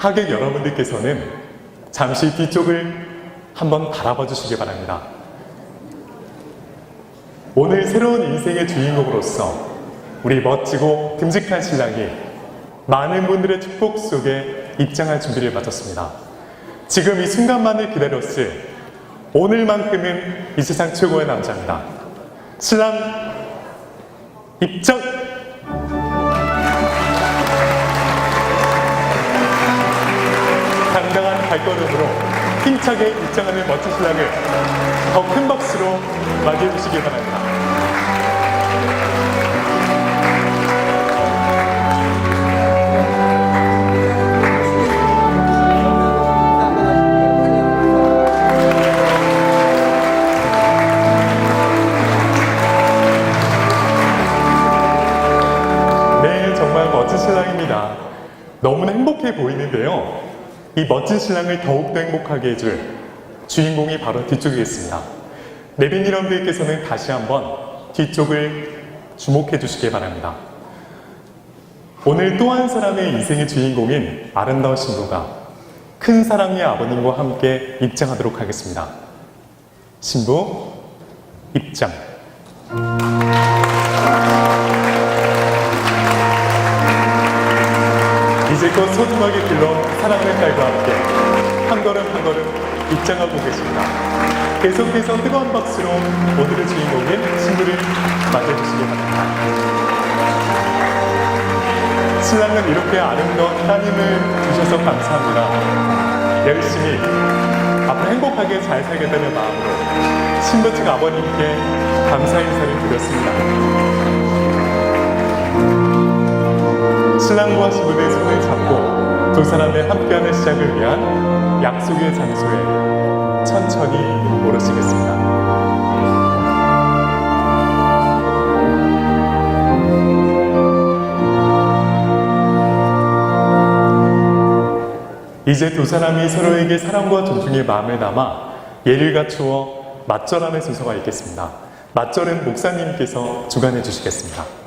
하객 여러분들께서는 잠시 뒤쪽을 한번 바라봐 주시기 바랍니다. 오늘 새로운 인생의 주인공으로서 우리 멋지고 듬직한 신랑이 많은 분들의 축복 속에 입장할 준비를 마쳤습니다. 지금 이 순간만을 기다렸을 오늘만큼은 이 세상 최고의 남자입니다. 신랑 입장! 발걸음으로 힘차게 입장하는 멋진 신랑을 더 큰 박수로 맞이해 주시기 바랍니다. 네, 정말 멋진 신랑입니다. 너무나 행복해 보이는데요. 이 멋진 신랑을 더욱더 행복하게 해줄 주인공이 바로 뒤쪽에 있습니다. 내빈 여러분들께서는 다시 한번 뒤쪽을 주목해 주시기 바랍니다. 오늘 또 한 사람의 인생의 주인공인 아름다운 신부가 큰 사랑의 아버님과 함께 입장하도록 하겠습니다. 신부, 입장. 이제껏 소중하게 길러 사랑하는 딸과 함께 한 걸음 한 걸음 입장하고 계십니다. 계속해서 뜨거운 박수로 오늘의 주인공인 신부를 맞아주시기 바랍니다. 신랑은 이렇게 아름다운 따님을 주셔서 감사합니다. 열심히 앞으로 행복하게 잘 살겠다는 마음으로 신부 측 아버님께 감사 인사를 드렸습니다. 신랑과 신부의 손을 잡고 두 사람의 함께하는 시작을 위한 약속의 장소에 천천히 오르시겠습니다. 이제 두 사람이 서로에게 사랑과 존중의 마음을 담아 예를 갖추어 맞절하는 순서가 있겠습니다. 맞절은 목사님께서 주관해 주시겠습니다.